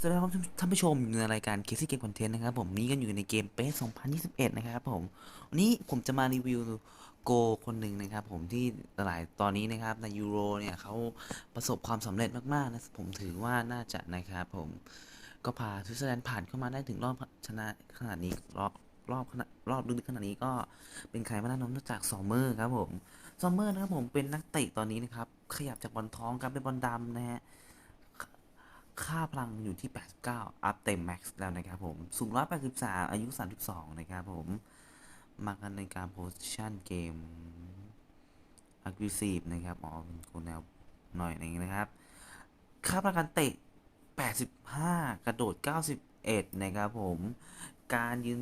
สวัสดีครับท่านผู้ชมอยู่ในรายการ Casey Game Content นะครับผมนี้กันอยู่ในเกม PES 2021 นะครับผมวันนี้ผมจะมารีวิวโกคนหนึ่งนะครับผมที่หลายตอนนี้นะครับในยูโรเนี่ยเขาประสบความสำเร็จมากๆนะผมถือว่าน่าจะนะครับผมก็พาสวิตเซอร์แลนด์ผ่านเข้ามาได้ถึงรอบชนะขนาดนี้รอบรอบขนาดรอบลึกขนาดนี้ก็เป็นใครม่น่าน้อมนอกจากซอมเมอร์ครับผมซอมเมอร์นะครับผมเป็นนักเตะตอนนี้นะครับขยับจากบอลท้องกลายเป็นบอลดำนะฮะ ค่าพลังอยู่ที่ 89 อัพเต็มแม็กซ์แล้วนะครับผม สูง 183 อายุ 32 นะครับผม มากันในการโพสชั่นเกม aggressive นะครับ อ๋อ เป็นคนแนวหน่อยนึงนะครับ ค่าประกันเตะ 85 กระโดด 91 นะครับผม การยืน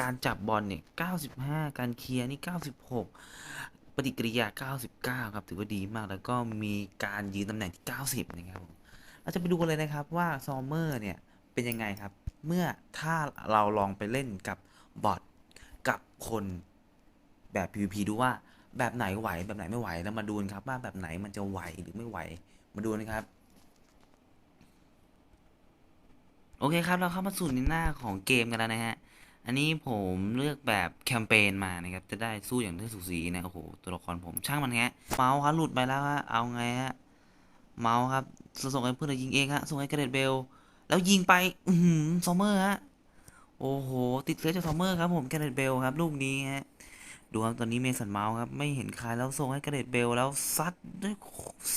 การจับบอลเนี่ย 95 การเคลียร์นี่ 96 ปฏิกิริยา 99 ครับ ถือว่าดีมาก แล้วก็มีการยืนตำแหน่งที่ 90 นะครับผม เราจะไปดูกันเลยนะครับว่าซอมเมอร์เนี่ยเป็นยังไงครับ เมื่อถ้าเราลองไปเล่นกับบอทกับคนแบบ PVP ดูว่าแบบไหนไหวแบบไหนไม่ไหวแล้วมาดูนครับว่าแบบไหนมันจะไหวหรือไม่ไหวมาดูนะครับ โอเคครับเราเข้ามาสู่ในหน้าของเกมกันแล้วนะฮะอันนี้ผมเลือกแบบแคมเปญมานะครับจะได้สู้อย่างที่สูสีนะโอ้โหตัวละครผมช่างมันฮะเมาส์ครับหลุดไปแล้วฮะเอาไงฮะ เมาส์ครับส่งให้เพื่อนยิงเองฮะส่งให้กระเด็ดเบล แล้วยิงไป อือหือซอมเมอร์ฮะ โอ้โห ติดเชื้อจากซอมเมอร์ครับผมกระเด็ดเบลครับ ลูกนี้ฮะ ดูครับตอนนี้เมสันเมาส์ครับ ไม่เห็นใครแล้วส่งให้กระเด็ดเบลแล้วซัดด้วย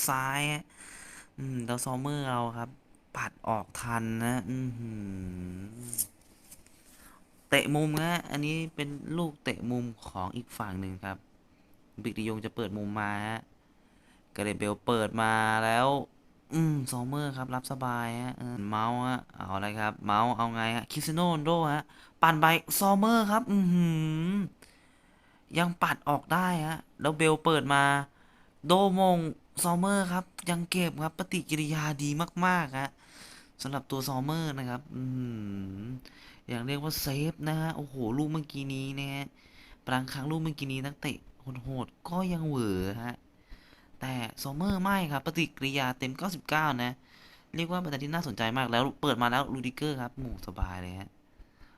ซ้ายฮะ อืมแล้วซอมเมอร์เราครับ ปัดออกทันนะ อือหือเตะมุมฮะ อันนี้เป็นลูกเตะมุมของอีกฝั่งหนึ่งครับ บิกดิยงจะเปิดมุมมาฮะ กระเดเบลเปิดมาแล้ว อืมซอมเมอร์ครับ รับสบายฮะเมาส์ฮะเอาอะไรครับ เมาส์เอาไงฮะคิสโนโรนโดฮะ ปั่นไปซอมเมอร์ครับ อือหือยังปัดออกได้ฮะ แล้วเบลเปิดมา โดมงซอมเมอร์ครับ ยังเก็บครับ ปฏิกิริยาดีมากๆฮะสำหรับตัวซอมเมอร์นะครับ อืมอย่างเรียกว่าเซฟนะฮะ โอ้โห ลูกเมื่อกี้นี้นะฮะบางครั้งลูกเมื่อกี้นี้นักเตะโหดๆก็ยังเหวอฮะ แต่ซอมเมอร์ไม่ครับ ปฏิกิริยาเต็ม 99 นะ เรียกว่าเป็นอะไรที่น่าสนใจมากแล้วเปิดมาแล้วลูดิเกอร์ครับหมู่สบายเลยฮะ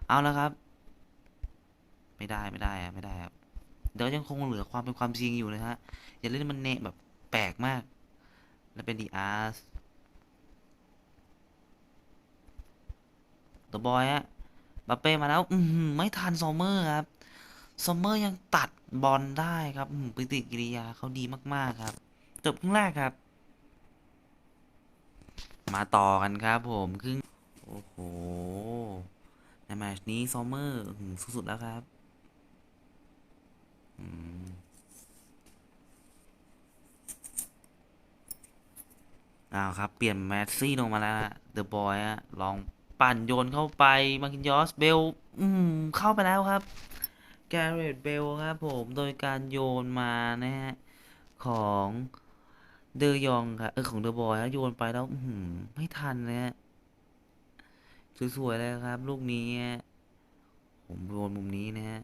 เอาแล้วครับ ไม่ได้ไม่ได้อะไม่ได้ครับ เดี๋ยวยังคงเหลือความเป็นความจริงอยู่นะฮะ อย่าเล่นมันเนะแบบแปลกมาก แล้วเป็นดีอาร์สตัวบอยฮะบาเป้มาแล้ว อือหือไม่ทันซอมเมอร์ครับซอมเมอร์ยังตัดบอลได้ครับปฏิกิริยาเขาดีมาก ๆ ครับ จบครึ่งแรกครับ มาต่อกันครับผมครึ่งโอ้โหในแมชนี้ซอมเมอร์อื้อหือสุดๆแล้วครับอ้าวครับ เปลี่ยนแมสซี่ลงมาแล้วเดอะบอยฮะลองปั่นโยนเข้าไปมาคินยอสเบลอืมเข้าไปแล้วครับ แกเรตเบลครับผมโดยการโยนมานะฮะ ของ เดยองครับเออของเดอะบอยฮะโยนไปแล้วอืมไม่ทันนะฮะสวยๆเลยครับ ลูกนี้ ผมโยนมุมนี้นะฮะ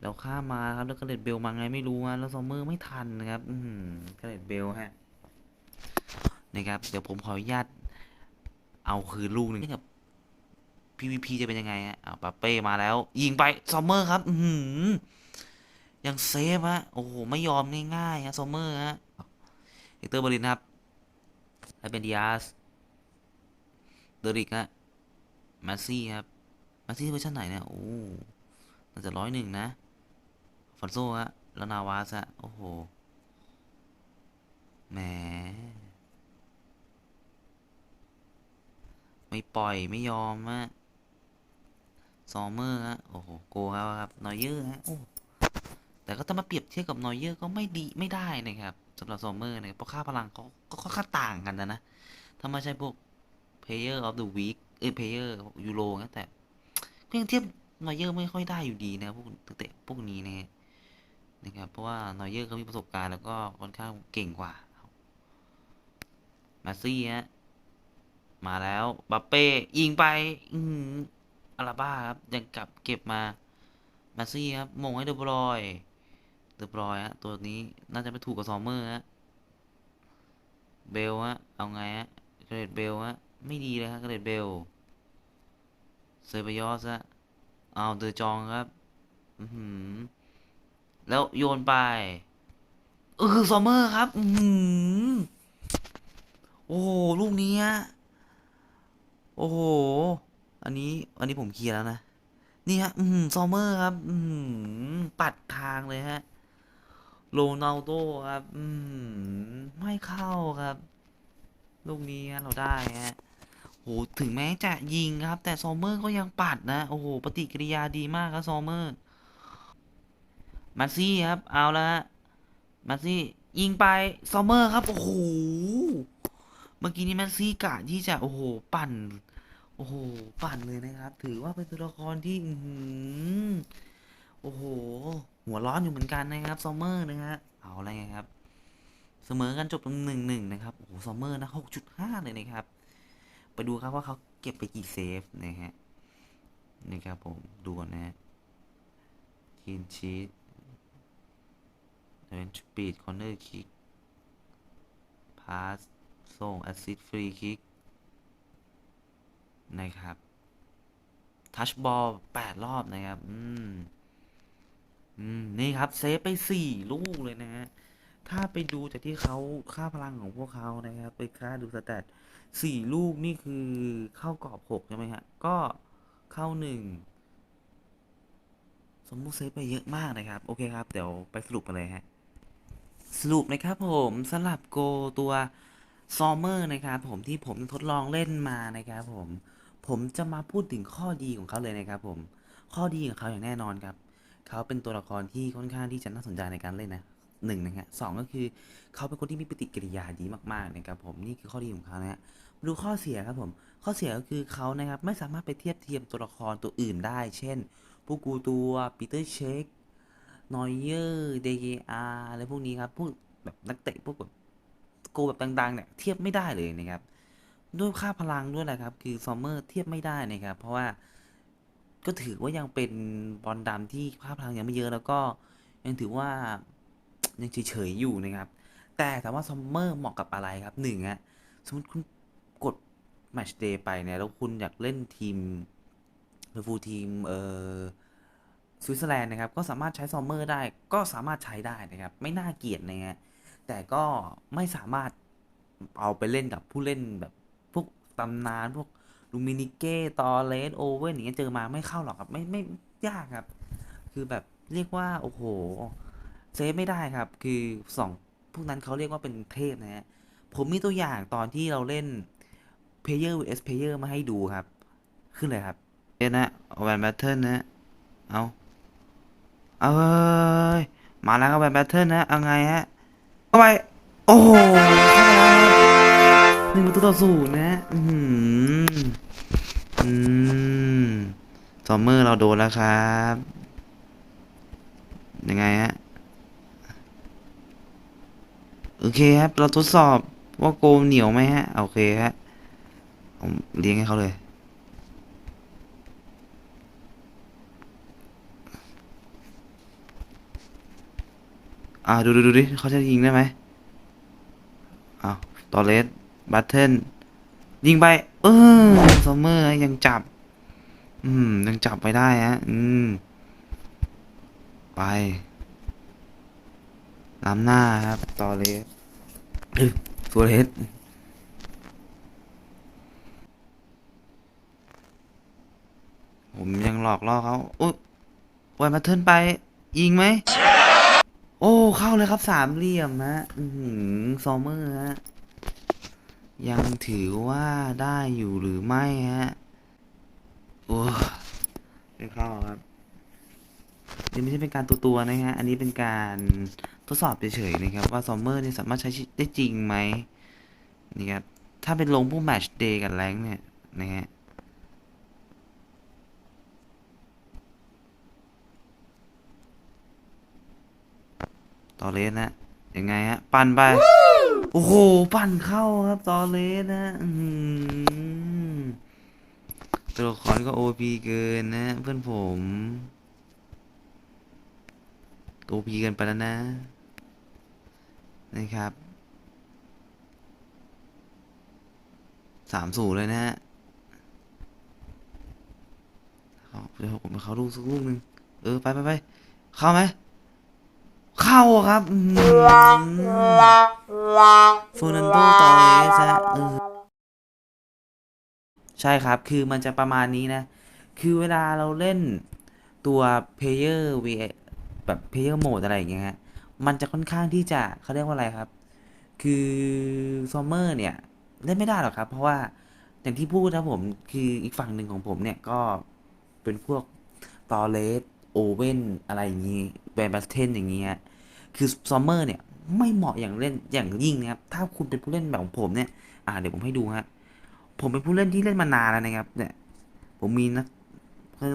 แล้วข้ามมาครับแล้วกระเด็ดเบลมาไงไม่รู้ฮะแล้วซอมเมอร์ไม่ทันนะครับ อืมกระเด็ดเบลฮะนะครับ เดี๋ยวผมขออนุญาตเอาคืนลูกหนึ่งกับ PVP จะเป็นยังไงฮะอ่าปาเป้มาแล้ว ยิงไปซอมเมอร์ครับ อื ยังเซฟฮะโอ้โห ไม่ยอมง่ายๆฮะซอมเมอร์ฮะเฮกเตอร์บรินครับและเป็นดิอาสเดริกฮะมาซี่ครับมาซี่เวอร์ชันไหนเนี่ยโอ้น่าจะร้อยหนึ่งนะฟอนโซฮะแล้วนาวาสฮะโอ้โหแหมไม่ปล่อยไม่ยอมฮะซอมเมอร์ฮะโอ้โหโกเขาครับนอยเยอร์ฮะโอ้ แต่ก็ต้องมาเปรียบเทียบกับนอยเยอร์ก็ไม่ดีไม่ได้นะครับสำหรับซอมเมอร์เนี่ยเพราะค่าพลังเขาก็ค่อนข้างต่างกันนะนะ ถ้าไม่ใช่พวก Player of the Week เอ้ย Player ยูโรนะแต่ก็ยังเทียบนอยเยอร์ไม่ค่อยได้อยู่ดีนะพวกนักเตะพวกนี้นะนะครับเพราะว่านอยเยอร์เขามีประสบการณ์แล้วก็ค่อนข้างเก่งกว่ามาซี่ฮะมาแล้วบัปเป้ยิงไป อืมอาราบ้าครับยังกลับเก็บมามาซี่ครับมงให้เดอบรอย เดอบร้อยฮะตัวนี้น่าจะไม่ถูกกับซอมเมอร์ฮะเบลฮะเอาไงฮะเกรดเบลฮะไม่ดีเลยฮะเกรดเบลเซเบยอสฮะเอาเดอจองครับอือหือแล้วโยนไปเออคือซอมเมอร์ครับอือหือโอ้โหลูกนี้ฮะโอ้โหอันนี้อันนี้ผมเคลียร์แล้วนะนี่ฮะ อืมซอมเมอร์ครับ อืมปัดทางเลยฮะ โรนัลโดครับ อืม ไม่เข้าครับ ลูกนี้เราได้ฮะโห ถึงแม้จะยิงครับ แต่ซอมเมอร์ก็ยังปัดนะ โอ้โห ปฏิกิริยาดีมากครับซอมเมอร์ มาซี่ครับ เอาละมาซี่ ยิงไปซอมเมอร์ครับ โอ้โห เมื่อกี้นี้มนซี่กะที่จะ โอ้โห ปั่น โอ้โห ปั่นเลยนะครับ ถือว่าเป็นตัวละครที่ อืโอ้โห หัวร้อนอยู่เหมือนกันนะครับซอมเมอร์นะฮะเอาอะไรไงครับ เสมอกันจบหนึ่งหนึ่งนะครับโอ้โหซอมเมอร์นะหกจุดห้าเลยนะครับ ไปดูครับว่าเขาเก็บไปกี่เซฟนะฮะนี่ครับผมดูก่อนนะฮะคินชีตเดินสปีดคอนเนอร์คิกพาสส่งแอซิสฟรีคิกนะครับ ทัชบอลแปดรอบนะครับ อืม อืมนี่ครับเซฟไปสี่ลูกเลยนะฮะถ้าไปดูจากที่เขาค่าพลังของพวกเขานะครับ ไปค่าดูสแตทสี่ลูกนี่คือเข้ากรอบหกใช่ไหมฮะก็เข้าหนึ่งสมมุติเซฟไปเยอะมากนะครับ โอเคครับ เดี๋ยวไปสรุปกันเลยฮะสรุปนะครับผมสลับโกตัวซอมเมอร์นะครับผมที่ผมทดลองเล่นมานะครับผมผมจะมาพูดถึงข้อดีของเขาเลยนะครับผมข้อดีของเขาอย่างแน่นอนครับ เขาเป็นตัวละครที่ค่อนข้างที่จะน่าสนใจในการเล่นนะหนึ่งนะฮะสองก็คือเขาเป็นคนที่มีปฏิกิริยาดีมากๆนะครับผมนี่คือข้อดีของเขานะฮะมาดูข้อเสียครับผม ข้อเสียก็คือเขานะครับไม่สามารถไปเทียบเทียมตัวละครตัวอื่นได้ เช่นพวกกูตัวปีเตอร์เชคนอยเยอร์เดเยอาร์อะไรพวกนี้ครับพวกแบบนักเตะพวกแบบโกแบบดังๆเนี่ยเทียบไม่ได้เลยนะครับด้วยค่าพลังด้วยแหละครับ คือซอมเมอร์เทียบไม่ได้นะครับ เพราะว่า ก็ถือว่ายังเป็นบอลดำที่ค่าพพลังยังไม่เยอะแล้วก็ยังถือว่ายังเฉยๆอยู่นะครับ แต่ถามว่าซอมเมอร์เหมาะกับอะไรครับหนึ่งอะสมมติคุณกดแมชเดย์ไปเนี่ยแล้วคุณอยากเล่นทีมหรือฟูลทีมเอ่อสวิตเซอร์แลนด์นะครับ ก็สามารถใช้ซอมเมอร์ได้ก็สามารถใช้ได้นะครับ ไม่น่าเกลียดนะฮะแต่ก็ไม่สามารถเอาไปเล่นกับผู้เล่นแบบพวกตำนานพวก ลูมินิเก้ตอเลสโอเว่นอย่างเงี้ยเจอมาไม่เข้าหรอกครับ ไม่ไม่ยากครับ คือแบบเรียกว่า โอ้โหเซฟไม่ได้ครับ คือสองพวกนั้นเขาเรียกว่าเป็นเทพนะฮะผมมีตัวอย่างตอนที่เราเล่น Player vs Player มาให้ดูครับ ขึ้นเลยครับเอ็นะแวนแบทเทิลนะ เอาเอาเอ้ยมาแล้วครับแวนแบทเทิลนะ เอาไงฮะเข้าไป โอ้โหหนึ่งประตูต่อศูนย์นะ อืม อืมซอมเมอร์เราโดนแล้วครับ ยังไงฮะ โอเคครับ เราทดสอบว่าโกเหนียวไหมฮะ โอเคฮะผมเลี้ยงให้เขาเลย อ่า ดูดูดูดิเขาจะยิงได้ไหมอ้าวตอเลสบัตเทิลยิงไป ออซัมเมอร์ยังจับ อืม ยังจับไปได้ฮะ อืม ไปล้ำหน้าครับ ตอเลสตัวเลสผมยังหลอกล่อเขาอุ๊ยวันมาเทินไป ยิงไหม โอ้ เข้าเลยครับสามเหลี่ยมฮะอือหือซอมเมอร์ฮะ ยังถือว่าได้อยู่หรือไม่ฮะ โอ้ไม่เข้าครับนี่ไม่ใช่เป็นการตัวตัวนะฮะ อันนี้เป็นการทดสอบเฉยๆนะครับ ว่าซอมเมอร์นี่สามารถใช้ได้จริงไหมนี่ครับ ถ้าเป็นลงพวกแมชเดย์กับแรงเนี่ยนะฮะต่อเลสนะยังไงฮะ ปั่นไป อ้โห ปั่นเข้าครับตอเลสนะตัวละครก็โอพีเกินนะ เพื่อนผมโอพีเกินไปแล้วนะ นะครับสามศูเลยนะฮะเอาเดี๋ยวผมไปเขาดูสักลูกหนึ่งเออ ไปไปไปเข้าไหม เข้าครับฟูนันโตตอเรสฮะเออใช่ครับ คือมันจะประมาณนี้นะ คือเวลาเราเล่นตัว player v แบบ player mode อะไรอย่างเงี้ยฮะ มันจะค่อนข้างที่จะเขาเรียกว่าอะไรครับ คือซอมเมอร์เนี่ย เล่นไม่ได้หรอกครับ เพราะว่าอย่างที่พูดนะผม คืออีกฝั่งหนึ่งของผมเนี่ยก็เป็นพวกตอเลสโอเว่นอะไรอย่างงี้แบนบัสเทนอย่างเงี้ย คือซอมเมอร์เนี่ยไม่เหมาะอย่างเล่นอย่างยิ่งนะครับ ถ้าคุณเป็นผู้เล่นแบบของผมเนี่ย อ่าเดี๋ยวผมให้ดูฮะ ผมเป็นผู้เล่นที่เล่นมานานแล้วนะครับ เนี่ย ผมมีนัก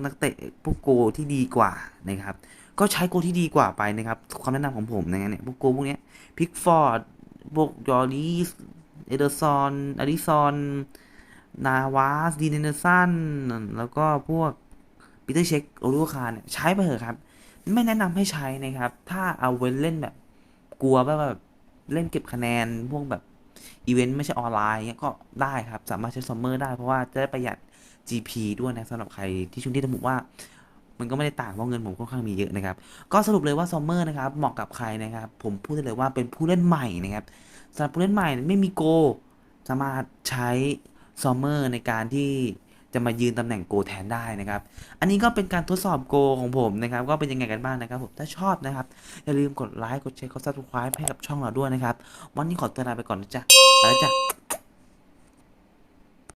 นักเตะพวกโกที่ดีกว่านะครับ ก็ใช้โกที่ดีกว่าไปนะครับคำแนะนำของผมนะเนี่ยพวกโกพวกเนี้ยพิกฟอร์ดพวกยอริสเอเดอร์ซอนอดิซอนนาวาสดีเนเนอร์สันแล้วก็พวกปีเตอร์เช็คโอลูคาเนี่ยใช้ไปเถอะครับ ไม่แนะนำให้ใช้นะครับ ถ้าเอาเว้นเล่นแบบ กลัวว่าแบบเล่นเก็บคะแนนพวกแบบอีเวนต์ไม่ใช่ออนไลน์ก็ได้ครับ สามารถใช้ซัมเมอร์ได้เพราะว่าจะได้ประหยัด GP ด้วยนะสำหรับใครที่ช่วงที่ระบุว่า มันก็ไม่ได้ต่างเพราะเงินผมค่อนข้างมีเยอะนะครับ ก็สรุปเลยว่าซัมเมอร์นะครับเหมาะกับใครนะครับ ผมพูดได้เลยว่าเป็นผู้เล่นใหม่นะครับสำหรับผู้เล่นใหม่ไม่มีโก สามารถใช้ซัมเมอร์ในการที่ จะมายืนตำแหน่งโกแทนได้นะครับ อันนี้ก็เป็นการทดสอบโกของผมนะครับ ก็เป็นยังไงกันบ้างนะครับผม ถ้าชอบนะครับ อย่าลืมกดไลค์ กดแชร์ กดซับสไครป์ให้กับช่องเราด้วยนะครับ วันนี้ขอตัวลาไปก่อนนะจ๊ะไปแล้วจ้ะ